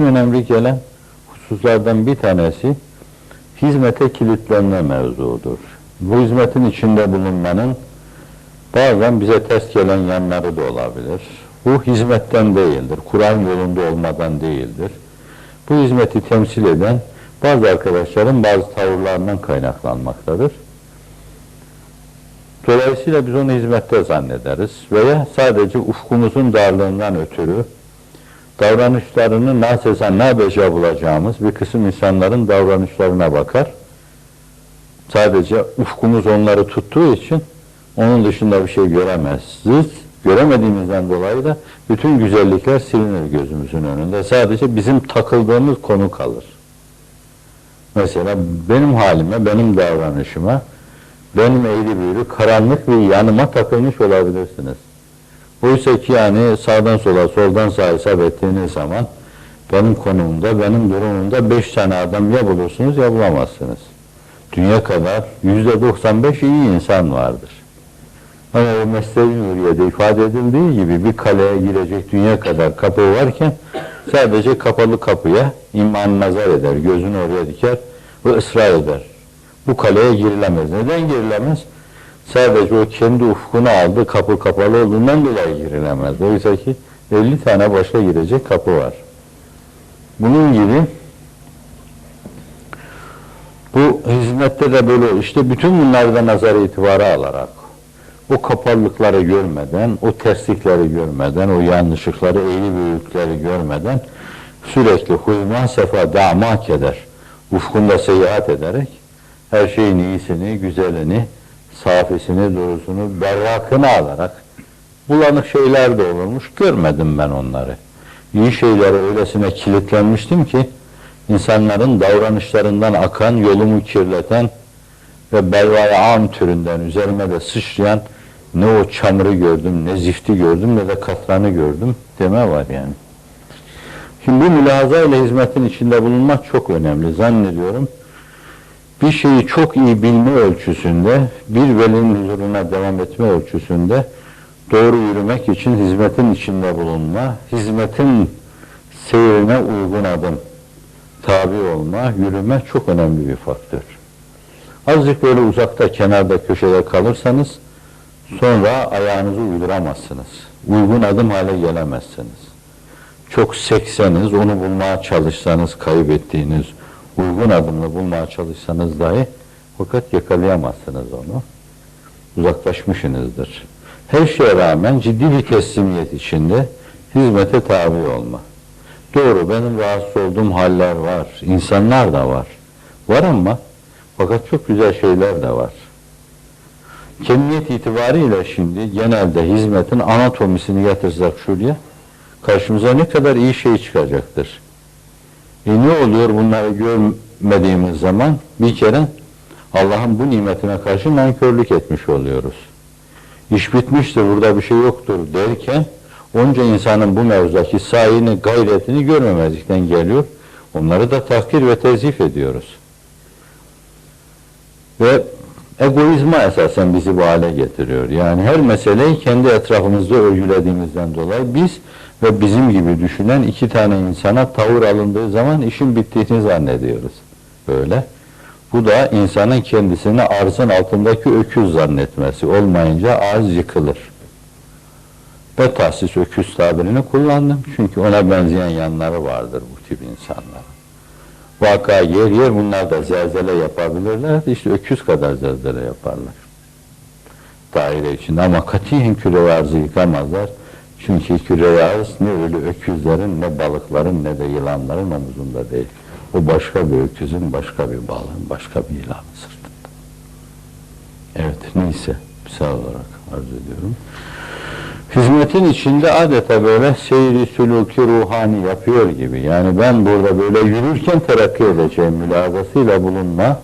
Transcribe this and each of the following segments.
en önemli gelen hususlardan bir tanesi hizmete kilitlenme mevzuudur. Bu hizmetin içinde bulunmanın bazen bize ters gelen yanları da olabilir. Bu hizmetten değildir, Kur'an yolunda olmadan değildir. Bu hizmeti temsil eden bazı arkadaşların bazı tavırlarından kaynaklanmaktadır. Dolayısıyla biz onu hizmette zannederiz veya sadece ufkumuzun darlığından ötürü davranışlarını nasesen ne beca bulacağımız bir kısım insanların davranışlarına bakar. Sadece ufkumuz onları tuttuğu için onun dışında bir şey göremezsiniz. Göremediğimizden dolayı da bütün güzellikler silinir gözümüzün önünde. Sadece bizim takıldığımız konu kalır. Mesela benim halime, benim davranışıma, benim eğri büğrü, karanlık bir yanıma takılmış olabilirsiniz. Oysa ki yani sağdan sola, soldan sağa hesap ettiğiniz zaman benim konumumda, benim durumumda beş tane adam ya bulursunuz ya bulamazsınız. Dünya kadar yüzde 95 iyi insan vardır. Ama o mesleği nuriyede ifade edildiği gibi bir kaleye girecek dünya kadar kapı varken sadece kapalı kapıya iman nazar eder, gözünü oraya diker ve ısrar eder. Bu kaleye girilemez. Neden girilemez? Sadece o kendi ufkunu aldı, kapı kapalı olduğundan dolayı girilemez. Oysa ki 50 tane başka girecek kapı var. Bunun gibi bu hizmette de böyle işte bütün bunlardan nazar itibara alarak o kapalılıkları görmeden, o terslikleri görmeden, o yanlışlıkları, eğri büyükleri görmeden sürekli huzman sefa damak eder. Ufkunda seyahat ederek her şeyin iyisini, güzelini, safisini, doğrusunu, berrakını alarak bulanık şeyler de olurmuş. Görmedim ben onları. İyi şeylere öylesine kilitlenmiştim ki insanların davranışlarından akan, yolumu kirleten ve belvaya am türünden üzerime de sıçrayan ne o çamuru gördüm, ne zifti gördüm, ne de katranı gördüm deme var yani. Şimdi bu mülahaza ile hizmetin içinde bulunmak çok önemli zannediyorum. Bir şeyi çok iyi bilme ölçüsünde, bir velinin huzuruna devam etme ölçüsünde doğru yürümek için hizmetin içinde bulunma, hizmetin seyrine uygun adım, tabi olma, yürüme çok önemli bir faktör. Azıcık böyle uzakta, kenarda, köşede kalırsanız sonra ayağınızı uyduramazsınız. Uygun adım hale gelemezsiniz. Çok sekseniz, onu bulmaya çalışsanız kaybettiğiniz, uygun adımla bulmaya çalışsanız dahi fakat yakalayamazsınız onu. Uzaklaşmışsınızdır. Her şeye rağmen ciddi bir teslimiyet içinde hizmete tabi olma. Doğru benim rahatsız olduğum haller var. insanlar da var. Var ama fakat çok güzel şeyler de var. Kemiyet itibariyle şimdi genelde hizmetin anatomisini yatırsak şuraya karşımıza ne kadar iyi şey çıkacaktır. E ne oluyor bunları görmediğimiz zaman bir kere Allah'ın bu nimetine karşı nankörlük etmiş oluyoruz. İş bitmiştir, burada bir şey yoktur derken onca insanın bu mevzudaki sayını, gayretini görmemezlikten geliyor. Onları da tahkir ve tezif ediyoruz. Ve egoizma esasen bizi bu hale getiriyor. Yani her meseleyi kendi etrafımızda örgülediğimizden dolayı biz ve bizim gibi düşünen iki tane insana tavır alındığı zaman işin bittiğini zannediyoruz. Böyle. Bu da insanın kendisini arzın altındaki öküz zannetmesi olmayınca arz yıkılır. Ve tahsis öküz tabirini kullandım. Çünkü ona benzeyen yanları vardır bu tip insanlar. Vaka yer yer bunlar da zelzele yapabilirler. İşte öküz kadar zelzele yaparlar. Daire içinde ama katiyen küre arzı yıkamazlar. Çünkü küre arz ne ölü öküzlerin ne balıkların ne de yılanların omuzunda değil. O başka bir öküzün, başka bir balığın, başka bir yılanın sırtında. Evet, neyse, misal olarak arz ediyorum. Hizmetin içinde adeta böyle seyri sülûki ruhani yapıyor gibi. Yani ben burada böyle yürürken terakki edeceğim mülazasıyla bulunma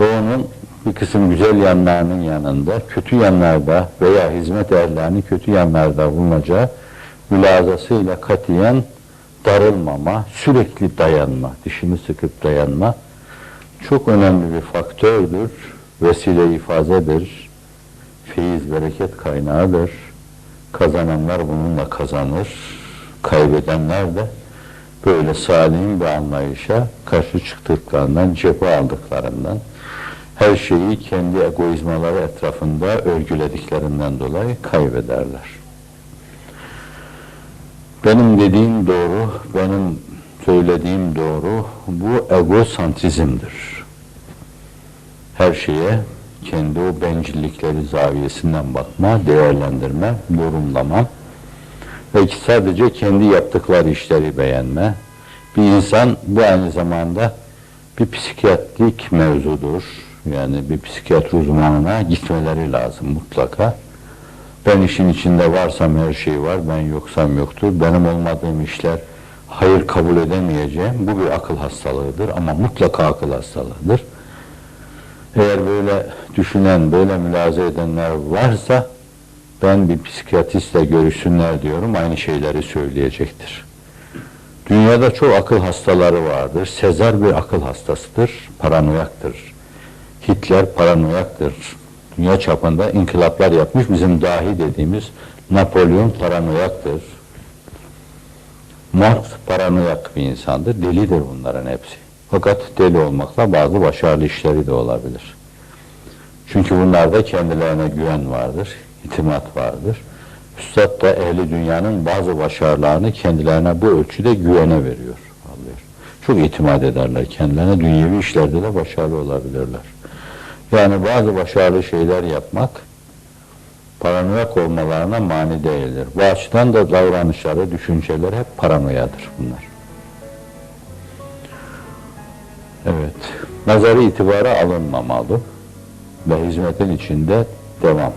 ve onun bir kısım güzel yanlarının yanında, kötü yanlarda veya hizmet erlerinin kötü yanlarda bulunacağı mülazasıyla katiyen darılmama, sürekli dayanma, dişini sıkıp dayanma çok önemli bir faktördür, vesile ifazedir, feyiz, bereket kaynağıdır. Kazananlar bununla kazanır, kaybedenler de böyle salim bir anlayışa karşı çıktıklarından, cephe aldıklarından, her şeyi kendi egoizmaları etrafında örgülediklerinden dolayı kaybederler. Benim dediğim doğru, benim söylediğim doğru, bu egosantrizmdir. Her şeye kendi o bencillikleri zaviyesinden bakma, değerlendirme, yorumlama ve sadece kendi yaptıkları işleri beğenme. Bir insan bu aynı zamanda bir psikiyatrik mevzudur. Yani bir psikiyatr uzmanına gitmeleri lazım mutlaka. Ben işin içinde varsam her şey var, ben yoksam yoktur. Benim olmadığım işler hayır kabul edemeyeceğim. Bu bir akıl hastalığıdır ama mutlaka akıl hastalığıdır. Eğer böyle düşünen, böyle mülaze edenler varsa ben bir psikiyatristle görüşsünler diyorum, aynı şeyleri söyleyecektir. Dünyada çok akıl hastaları vardır. Sezar bir akıl hastasıdır, paranoyaktır. Hitler paranoyaktır. Dünya çapında inkılaplar yapmış, bizim dahi dediğimiz Napolyon paranoyaktır. Marx paranoyak bir insandır, delidir bunların hepsi. Fakat deli olmakla bazı başarılı işleri de olabilir. Çünkü bunlarda kendilerine güven vardır, itimat vardır. Üstad da ehli dünyanın bazı başarılarını kendilerine bu ölçüde güvene veriyor. Çok itimat ederler kendilerine, dünyevi işlerde de başarılı olabilirler. Yani bazı başarılı şeyler yapmak paranoyak olmalarına mani değildir. Bu açıdan da davranışları, düşünceleri hep paranoyadır bunlar. Evet, nazarı itibara alınmamalı ve hizmetin içinde devam.